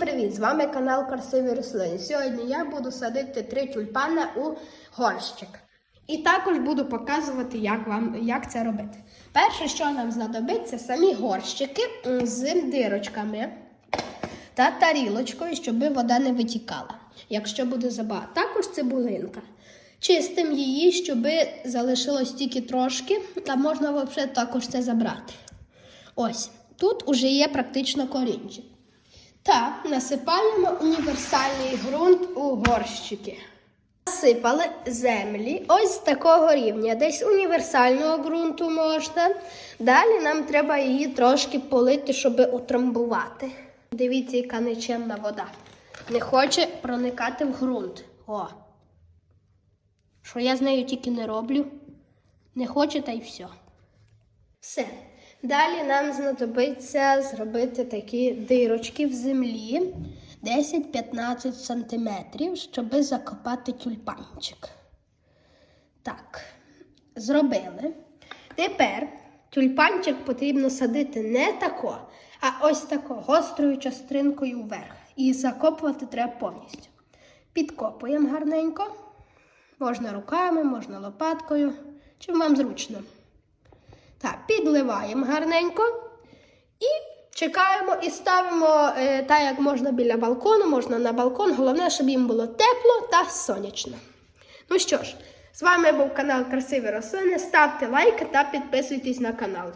Привіт! З вами канал Красиві рослини. Сьогодні я буду садити три тюльпани у горщик. І також буду показувати, як, вам, як це робити. Перше, що нам знадобиться, самі горщики з дирочками та тарілочкою, щоб вода не витікала, якщо буде забагато. Також цибулинка. Чистим її, щоб залишилось тільки трошки, а можна також це забрати. Ось, тут уже є практично корінчик. Та насипаємо універсальний ґрунт у горщики. Насипали землі ось такого рівня, десь універсального ґрунту можна. Далі нам треба її трошки полити, щоб утрамбувати. Дивіться, яка нечемна вода. Не хоче проникати в ґрунт. О. Що я з нею тільки не роблю. Не хоче, та й все. Все. Далі нам знадобиться зробити такі дирочки в землі 10-15 см, щоб закопати тюльпанчик. Так, зробили. Тепер тюльпанчик потрібно садити не тако, а ось тако, гострою частинкою вверх. І закопувати треба повністю. Підкопуємо гарненько. Можна руками, можна лопаткою, чим вам зручно. Так, підливаємо гарненько і чекаємо і ставимо е, так, як можна біля балкону, можна на балкон. Головне, щоб їм було тепло та сонячно. Ну що ж, з вами був канал Красиві рослини. Ставте лайки та підписуйтесь на канал.